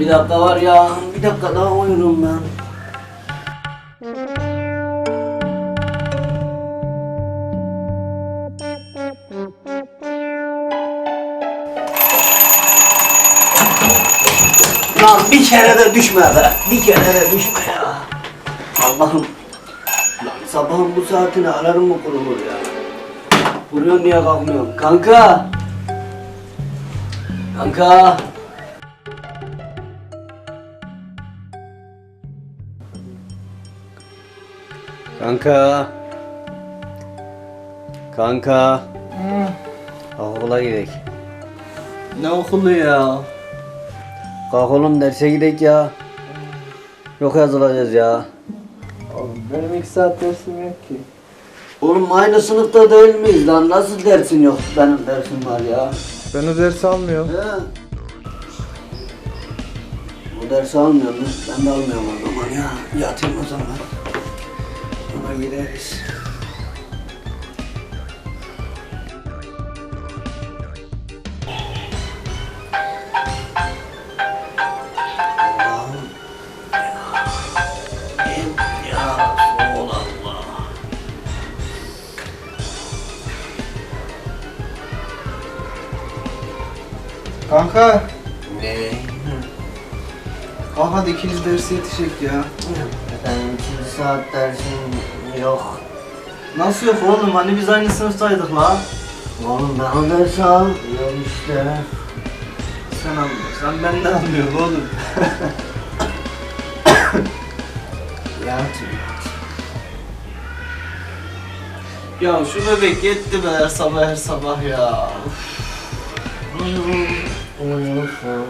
Bir dakika var ya. Bir dakika daha uyurum ben. Lan bir kere de düşme be. Bir kere de düşme ya. Allah'ım. Lan sabahın bu saatine alarm mı kurulur ya? Vuruyorsun niye kalkmıyorsun? Kanka. Kanka. Kanka. Kanka. Okula gidelim. Ne okulu ya? Kalk oğlum derse gidelim ya. Yok yazılacağız ya. Oğlum benim iki saat dersim yok ki. Oğlum aynı sınıfta değil miyiz lan? Nasıl dersin yok? Benim dersim var ya. Ben o dersi almıyorum. He. Bu dersi almıyorum lan. Ben de almıyorum o zaman ya. Yatayım o zaman. Sonra gideriz. Kanka, Ne? kalk hadi ikinci dersi yetişecek ya. Efendim ikinci saat dersim yok. Nasıl yok oğlum? Hani biz aynı sınıftaydık la. Oğlum ben o dersi işte. Sen anlıyorsan ben de anlıyorum oğlum. Yat. ya şu bebek yetti be her sabah her sabah ya. Uyusun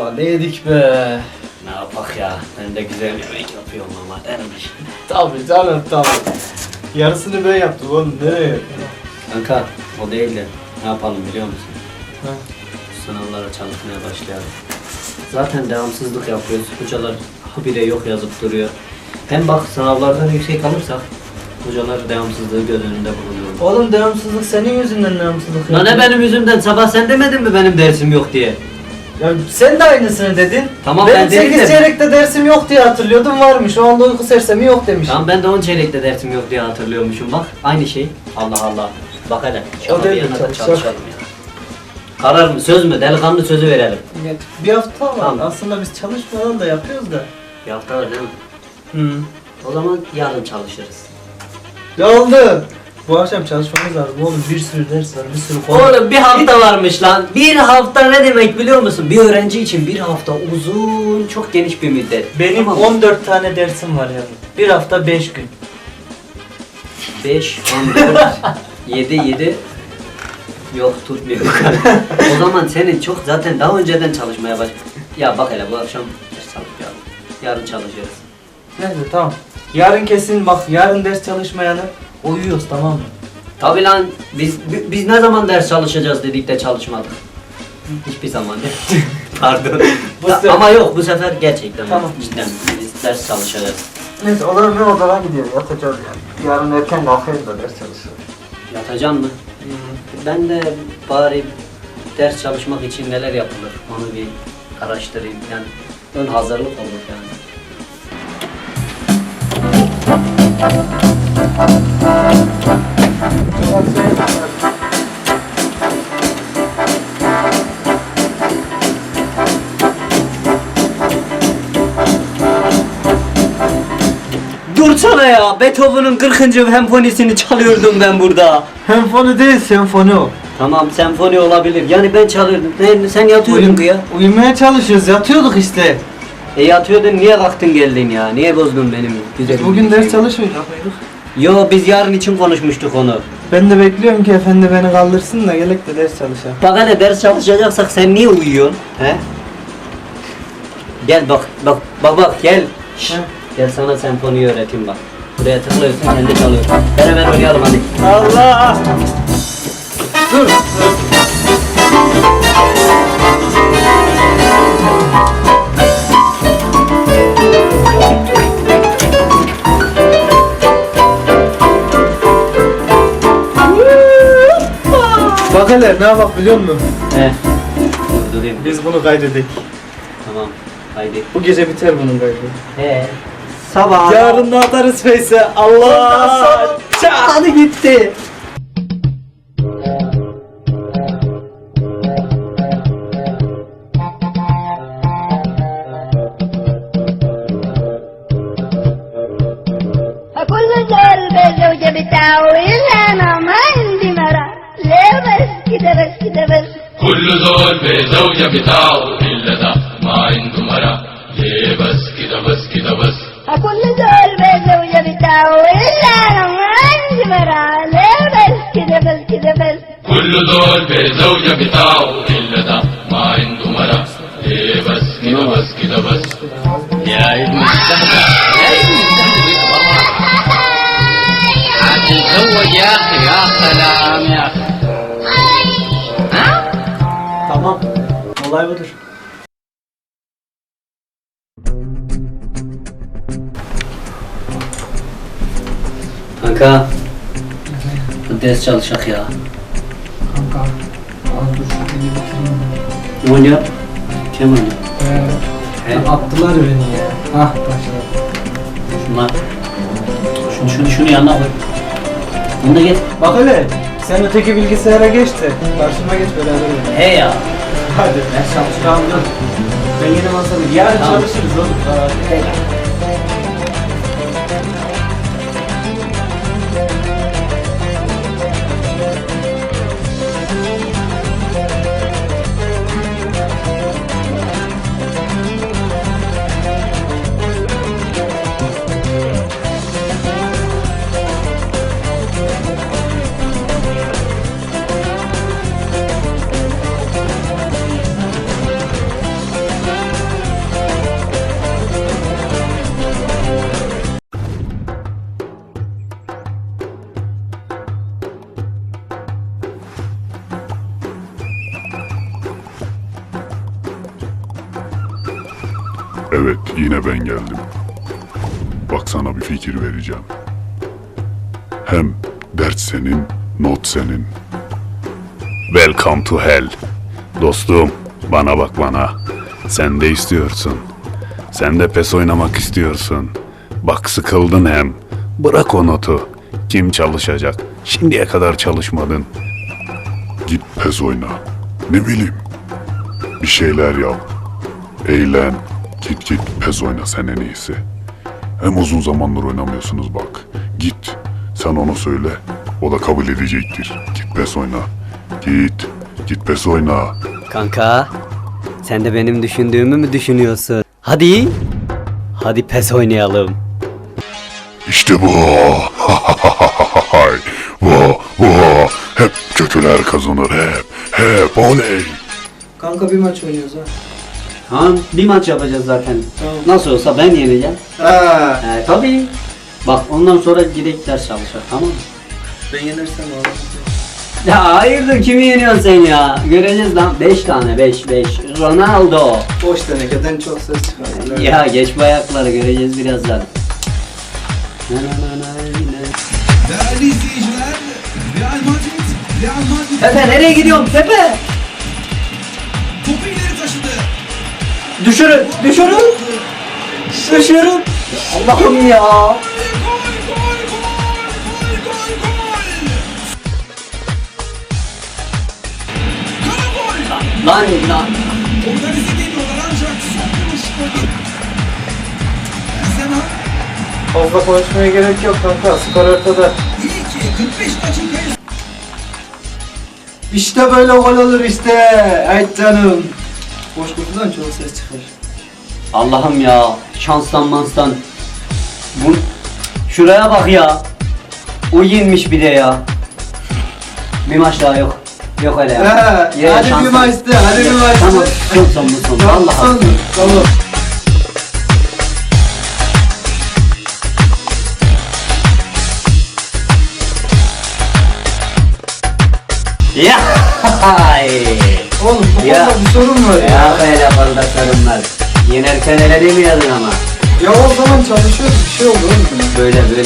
Ulan ne yedik be? Ne yapak ya? Ben de güzel yemek yapıyorum ama dermiş. Tabii canım tabii. Yarısını ben yaptım oğlum nereye? Kanka o değil de ne yapalım biliyor musun? Ha. Sınavlara çalışmaya başlayalım. Zaten devamsızlık yapıyoruz. Hocalar habire yok yazıp duruyor. Hem bak sınavlardan yüksek alırsak hocalar devamsızlığı göz önünde bulunuyor. Oğlum devamsızlık senin yüzünden devamsızlık Lan ne benim yüzümden sabah sen demedin mi benim dersim yok diye? Ya sen de aynısını dedin. Tamam, Benim ben dedim 8 de- çeyrekte dersim yok diye hatırlıyordum varmış. O anda uyku sersemi yok demişim. Tamam ben de 10 çeyrekte dersim yok diye hatırlıyormuşum bak. Aynı şey. Allah Allah. Bak hele. Şaka O bir de yana da çalışalım ya. Karar mı? Söz mü? Delikanlı sözü verelim. Evet, Bir hafta var. Tamam. Aslında biz çalışmadan da yapıyoruz da. Bir hafta var değil mi? Hı. O zaman yarın çalışırız. Ne oldu? Bu akşam çalışmamız lazım oğlum. Bir sürü ders var, bir sürü konu. Oğlum bir hafta varmış lan. Bir hafta ne demek biliyor musun? Bir öğrenci için bir hafta uzun, çok geniş bir müddet. Benim Tamam. 14 tane dersim var yani. Bir hafta 5 gün. 5, 14, 7, 7 Yok tutmuyor. o zaman senin çok zaten daha önceden çalışmaya baş. Ya bak hele bu akşam ders çalışacağız. Yarın çalışırız. Neyse tamam. Yarın kesin bak yarın ders çalışmayanı uyuyoruz tamam mı? Tabi lan biz bi- biz ne zaman ders çalışacağız dedik de çalışmadık. Hiçbir zaman. Pardon. Bu Ta- sefer- ama yok bu sefer gerçekten Tamam. cidden biz ders çalışacağız. Neyse o zaman ben odadan gidiyorum yatacağız yani. Yarın erken kalkayım da ders çalışırım. Yatacaksın mı? Ben de bari ders çalışmak için neler yapılır onu bir araştırayım. Yani ön hazırlık olur yani. Dursana ya. Beethoven'ın 40. senfonisini çalıyordum ben burada. Senfoni değil senfoni o. Tamam senfoni olabilir. Yani ben çalıyordum. Sen, sen yatıyordun Uyum- kıya. Uyumaya çalışıyoruz yatıyorduk işte. E yatıyordun niye kalktın geldin ya? Niye bozdun benim güzel Bugün ders mıydık? Yo biz yarın için konuşmuştuk onu. Ben de bekliyorum ki efendi beni kaldırsın da gelek de ders çalışalım. Bak hele ders çalışacaksak sen niye uyuyorsun? He? Gel bak bak bak bak gel. Şşş. Gel sana senfoniyi öğreteyim bak. Buraya tıklıyorsun sen de çalıyorsun. Beraber oynayalım hadi. Allah! Dur. dur. Bak hele ne yapak biliyor musun? He. Durayım. Biz bunu kaydedik. Tamam. Haydi. Bu gece biter bunun kaydı. He. Sabah. Yarın da atarız Face'e. Allah! Hadi gitti. كل زول بالزوجة بتاعه زول بزوجة بتاعه إلا ده ما عنده مرة ليه بس كده بس كده بس. كل زول بالزوجة بتاعه إلا أنا ما عندي مرة ليه بس كده بس كده بس. كل زول بزوجة بتاعه Kanka. Hadi ders çalışak ya. Kanka, dur şu beni bitireyim. Ne oynuyor? Kim oynuyor? Ee, He. attılar beni ya. Hah başladı. Şunlar. Şunu şunu şunu yanına koy. Bunu da get. Bak hele. Sen öteki bilgisayara geç de karşıma geç beraber oynayalım. He ya. Hadi. Ben çalışacağım. Tamam. Ben yeni masamı. Yarın Tamam. çalışırız oğlum. Hadi. Evet, yine ben geldim. Bak sana bir fikir vereceğim. Hem dert senin, not senin. Welcome to hell. Dostum, bana bak bana. Sen de istiyorsun. Sen de pes oynamak istiyorsun. Bak sıkıldın hem. Bırak o notu. Kim çalışacak? Şimdiye kadar çalışmadın. Git pes oyna. Ne bileyim. Bir şeyler yap. Eğlen. Git git pez oyna sen en iyisi. Hem uzun zamandır oynamıyorsunuz bak. Git. Sen ona söyle. O da kabul edecektir. Git pes oyna. Git. Git pes oyna. Kanka. Sen de benim düşündüğümü mü düşünüyorsun? Hadi. Hadi pes oynayalım. İşte bu. bu, bu. Hep kötüler kazanır hep. Hep oley. Kanka bir maç oynuyoruz ha. Tamam bir maç yapacağız zaten. Tamam. Nasıl olsa ben yeneceğim. Ha. He tabii. Bak ondan sonra gidip ders çalışacak tamam mı? Ben yenersem oğlum. Ya hayırdır kimi yeniyorsun sen ya? Göreceğiz lan 5 tane 5 5. Ronaldo. Boş tenekeden çok ses çıkar. Ya geç bu ayakları göreceğiz birazdan. Na na na na na. Değerli izleyiciler, Real Madrid, Real Madrid Pepe nereye gidiyorsun Pepe? topu ileri taşıdı. Düşürün düşürün. Düşürün. Allah'ım ya. Lan lan. Fazla konuşmaya gerek yok kanka. Skor ortada. iyi ki 45 dakikayı İşte böyle gol olur işte. Ay canım. Boş kutudan çok ses çıkar. Allah'ım ya. Şanstan manstan. Bu şuraya bak ya. O yenmiş bir de ya. Bir maç daha yok. Yok öyle ya. He, Ya, hadi bir şanstan. maçtı, hadi bir maçtı. Tamam son son bu son. Vallahi. Tamam. Tamam. Ya. Ay. Oğlum bu Ya. konuda bir sorun var ya. Ya böyle fazla sorunlar. Yenerken öyle demiyordun ama. Ya o zaman çalışıyoruz bir şey oldu oğlum. Böyle böyle.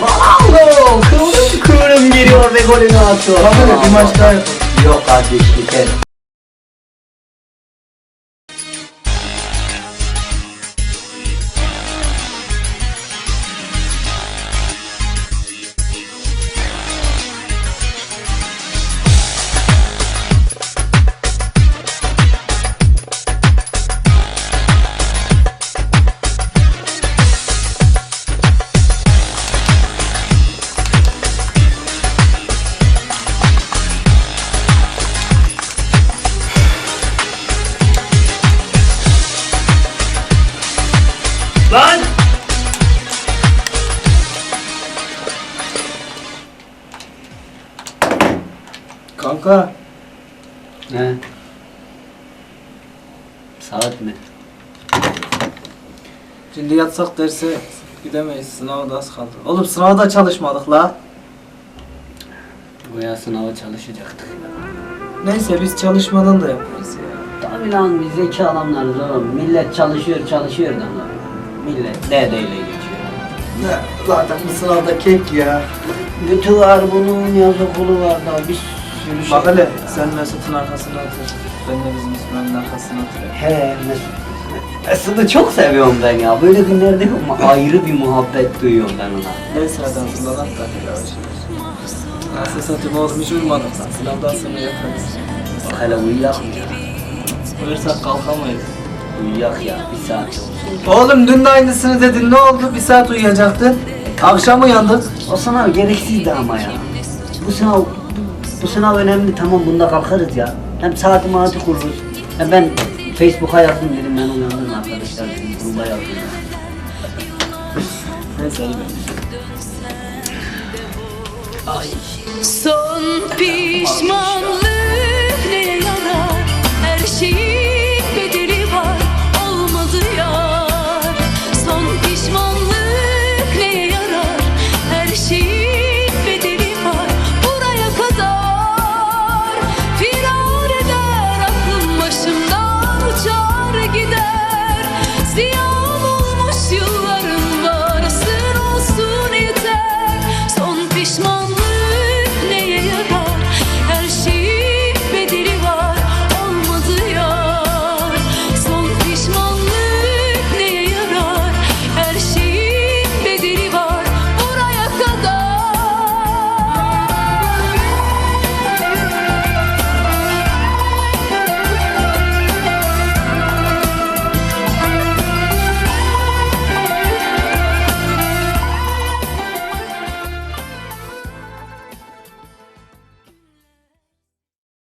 Wow, kıvrım kıvrım geliyor ve golünü atıyor. Hadi bir maç daha yapalım. Yok kardeş biter. Yatsak derse gidemeyiz. Sınava da az kaldı. Oğlum sınava da çalışmadık la. Buraya sınava çalışacaktık. Neyse biz çalışmadan da yaparız ya. Tabii lan biz zeki adamlarız oğlum. Millet çalışıyor çalışıyor da lan. Millet dedeyle geçiyor. Ne? Zaten bu sınavda kek ya. Götü var bunun, yaz okulu var da bir sürü şey. Bak hele sen Mesut'un arkasına otur. Ben de bizim İsmail'in arkasına oturayım. He Mesut. Mesut'u çok seviyorum ben ya. Böyle günlerde ayrı bir muhabbet duyuyorum ben ona. Hadi hazırlanak da yavaş yavaş. Nasıl satayım oğlum hiç uyumadık lan. Sınavdan sonra yaparız. Bak hele uyuyak mı ya? Uyursak kalkamayız. Uyuyak ya bir saat olsun. Oğlum dün de aynısını dedin ne oldu? Bir saat uyuyacaktın. Akşam uyandık. O sınav gereksizdi ama ya. Bu sınav bu sınav önemli tamam bunda kalkarız ya. Hem saati maati kururuz. Hem ben Facebook'a yazdım dedim ben uyandım arkadaşlar dedim gruba yazdım. Neyse Ay. Son pişmanlık neye yarar her şeyi